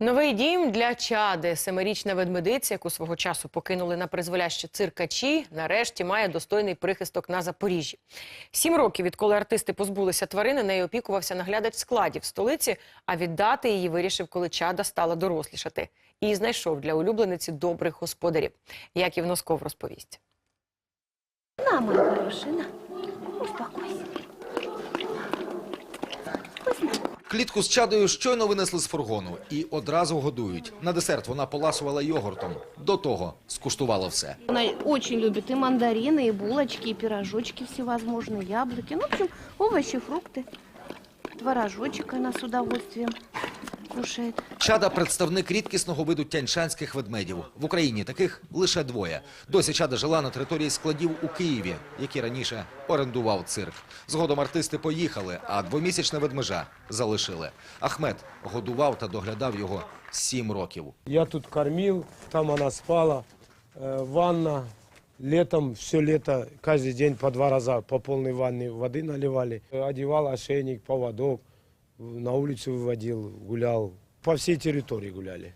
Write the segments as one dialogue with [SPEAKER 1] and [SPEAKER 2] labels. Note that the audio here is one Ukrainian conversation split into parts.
[SPEAKER 1] Новий дім для чади. Семирічна ведмедиця, яку свого часу покинули на призволяще циркачі, нарешті має достойний прихисток на Запоріжжі. Сім років, відколи артисти позбулися тварини, нею опікувався наглядач складів столиці, а віддати її вирішив, коли чада стала дорослішати. І знайшов для улюблениці добрих господарів. Яків Носков розповість.
[SPEAKER 2] На, мой хороший, на.
[SPEAKER 3] Клітку з чадою щойно винесли з фургону і одразу годують. На десерт вона поласувала йогуртом. До того скуштувала все.
[SPEAKER 2] Она очень любит и мандарины, и булочки, и пирожочки всевозможные, яблоки. Ну, в общем, овощи, фрукты. Творожочек она с удовольствием кушает.
[SPEAKER 3] Чада представник рідкісного виду тяньшанських ведмедів. В Україні таких лише двоє. Досі чада жила на території складів у Києві, які раніше орендував цирк. Згодом артисти поїхали, а двомісячне ведмежа залишили. Ахмед годував та доглядав його сім років.
[SPEAKER 4] Я тут кормил, там она спала, э, ванна. Летом, все лето, каждый день по два раза по полной ванне воды наливали. Э, Одевал ошейник, поводок, в- на улицу выводил, гулял. По всей территории гуляли.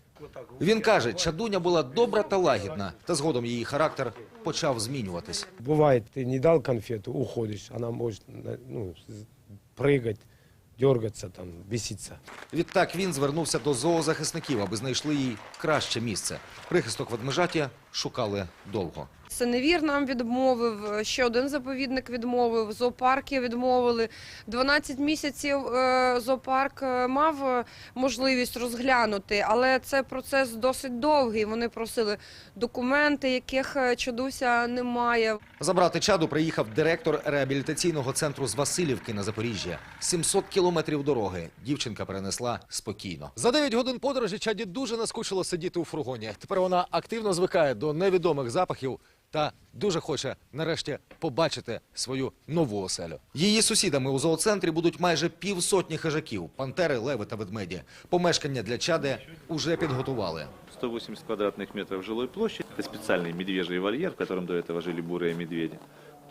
[SPEAKER 3] Він каже, чадуня була добра та лагідна, та згодом її характер почав змінюватись.
[SPEAKER 4] Бывает, ты не дал конфету, уходишь, она может на- ну, з- прыгать, дергаться, там, беситься.
[SPEAKER 3] Відтак він звернувся до зоозахисників, аби знайшли їй краще місце. Прихисток ведмежаття шукали довго.
[SPEAKER 5] Синевір нам відмовив, ще один заповідник відмовив, зоопарки відмовили. 12 місяців е, зоопарк е, мав е, можливість розглянути, але це процес досить довгий. Вони просили документи, яких е, чудуся немає.
[SPEAKER 3] Забрати чаду приїхав директор реабілітаційного центру з Васильівки на Запоріжжя. 700 кілометрів дороги дівчинка перенесла спокійно.
[SPEAKER 6] За 9 годин подорожі Чаді дуже наскучило сидіти у фургоні. Тепер вона активно звикає до невідомих запахів та дуже хоче нарешті побачити свою нову оселю.
[SPEAKER 3] Її сусідами у зооцентрі будуть майже півсотні хижаків, пантери, леви та ведмеді. Помешкання для чади уже підготували.
[SPEAKER 7] 180 квадратных метров жилой площади. Это специальный медвежий вольер, в котором до этого жили бурые медведи.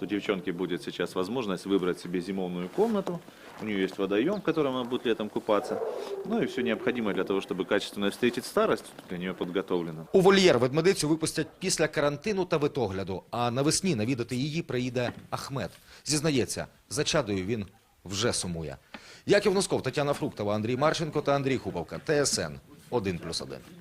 [SPEAKER 7] То девчонке будет сейчас возможность выбрать себе зимовную комнату. У нее есть водоем, в котором она будет летом купаться. Ну и все необходимое для того, чтобы качественно встретить старость, для нее подготовлено.
[SPEAKER 3] У вольєр ведмедицю випустять після карантину та витогляду, а навесні навідати її приїде Ахмед. Зізнається, за чадою він вже сумує. Яків Носков, Тетяна Фруктова, Андрій Марченко та Андрій Хуповка. ТСН 1+,1.